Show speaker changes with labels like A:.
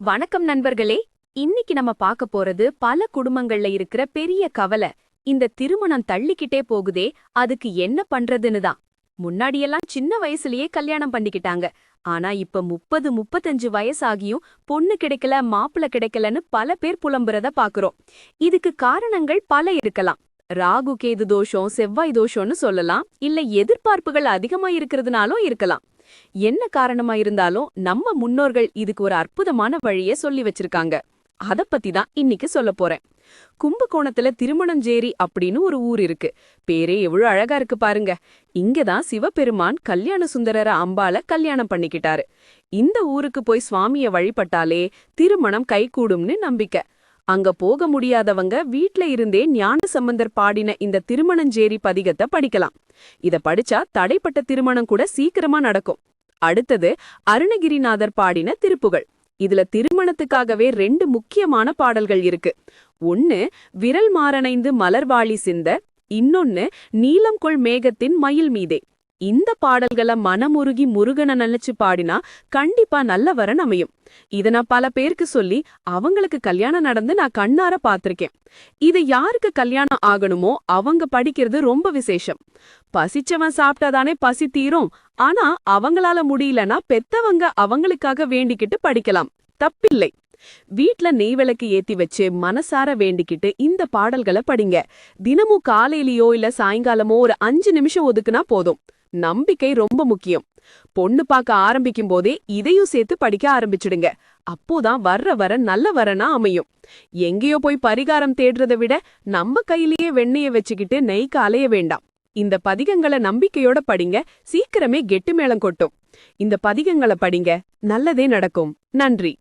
A: வணக்கம் நண்பர்களே. இன்னைக்கு நம்ம பார்க்க போறது பல குடும்பங்கள்ல இருக்கிற பெரிய கவலை. இந்த திருமணம் தள்ளிக்கிட்டே போகுதே அதுக்கு என்ன பண்றதுன்னு தான். முன்னாடியெல்லாம் சின்ன வயசுலயே கல்யாணம் பண்ணிக்கிட்டாங்க. ஆனா இப்ப முப்பது முப்பத்தஞ்சு வயசாகியும் பொண்ணு கிடைக்கல மாப்பிள கிடைக்கலன்னு பல பேர் புலம்புறத பாக்குறோம் இதுக்கு காரணங்கள் பல இருக்கலாம். ராகு கேது தோஷம் செவ்வாய் தோஷம்னு சொல்லலாம். இல்ல எதிர்பார்ப்புகள் அதிகமா இருக்கிறதுனாலும் இருக்கலாம். என்ன காரணமா இருந்தாலும் நம்ம முன்னோர்கள் இதுக்கு ஒரு அற்புதமான வழிய சொல்லி வச்சிருக்காங்க. அத பத்தி தான் இன்னைக்கு சொல்ல போறேன். கும்பகோணத்துல திருமணஞ்சேரி அப்படின்னு ஒரு ஊர் இருக்கு. பேரே எவ்வளவு அழகா இருக்கு பாருங்க. இங்கதான் சிவபெருமான் கல்யாண சுந்தரர அம்பால கல்யாணம் பண்ணிக்கிட்டாரு. இந்த ஊருக்கு போய் சுவாமிய வழிபட்டாலே திருமணம் கைகூடும்னு நம்பிக்கை. அங்க போக முடியாதவங்க வீட்ல இருந்தே ஞான சம்பந்தர் பாடின இந்த திருமணஞ்சேரி பதிகத்தை படிக்கலாம். இத படிச்சா தடைப்பட்ட திருமணம் கூட சீக்கிரமா நடக்கும். அடுத்தது அருணகிரிநாதர் பாடின திருப்புகள். இதுல திருமணத்துக்காகவே ரெண்டு முக்கியமான பாடல்கள் இருக்கு. ஒன்னு விரல் மாறனைந்து மலர்வாளி சிந்த இன்னொன்னு நீலம் கொள் மேகத்தின் மயில் மீதே. இந்த பாடல்களை மனமுருகி முருகனை நினைச்சு பாடினா கண்டிப்பா நல்ல வரன் அமையும். இத நான் பல பேருக்கு சொல்லி அவங்களுக்கு கல்யாணம் நடந்து நான் கண்ணார பாத்திருக்கேன். இது யாருக்கு கல்யாணம் ஆகணுமோ அவங்க படிக்கிறது ரொம்ப விசேஷம். பசிச்சவன் சாப்பிட்டாதானே பசி தீரும். ஆனா அவங்களால முடியலன்னா பெத்தவங்க அவங்களுக்காக வேண்டிக்கிட்டு படிக்கலாம். தப்பில்லை. வீட்ல நெய் விளக்கு ஏத்தி வச்சு மனசார வேண்டிக்கிட்டு இந்த பாடல்களை படிங்க. தினமும் காலையிலயோ இல்ல சாயங்காலமோ ஒரு அஞ்சு நிமிஷம் ஒதுக்குனா போதும். நம்பிக்கை ரொம்ப முக்கியம். பொண்ணு பார்க்க ஆரம்பிக்கும் போதே இதையும் சேர்த்து படிக்க ஆரம்பிச்சிடுங்க. அப்போதான் வர்ற வர நல்ல வரனா அமையும். எங்கேயோ போய் பரிகாரம் தேடுறத விட நம்ம கையிலேயே வெண்ணெய வச்சுக்கிட்டு நெய்க்க அலைய வேண்டாம். இந்த பதிகங்களை நம்பிக்கையோட படிங்க. சீக்கிரமே கெட்டு மேளம் கொட்டும். இந்த பதிகங்களை படிங்க. நல்லதே நடக்கும். நன்றி.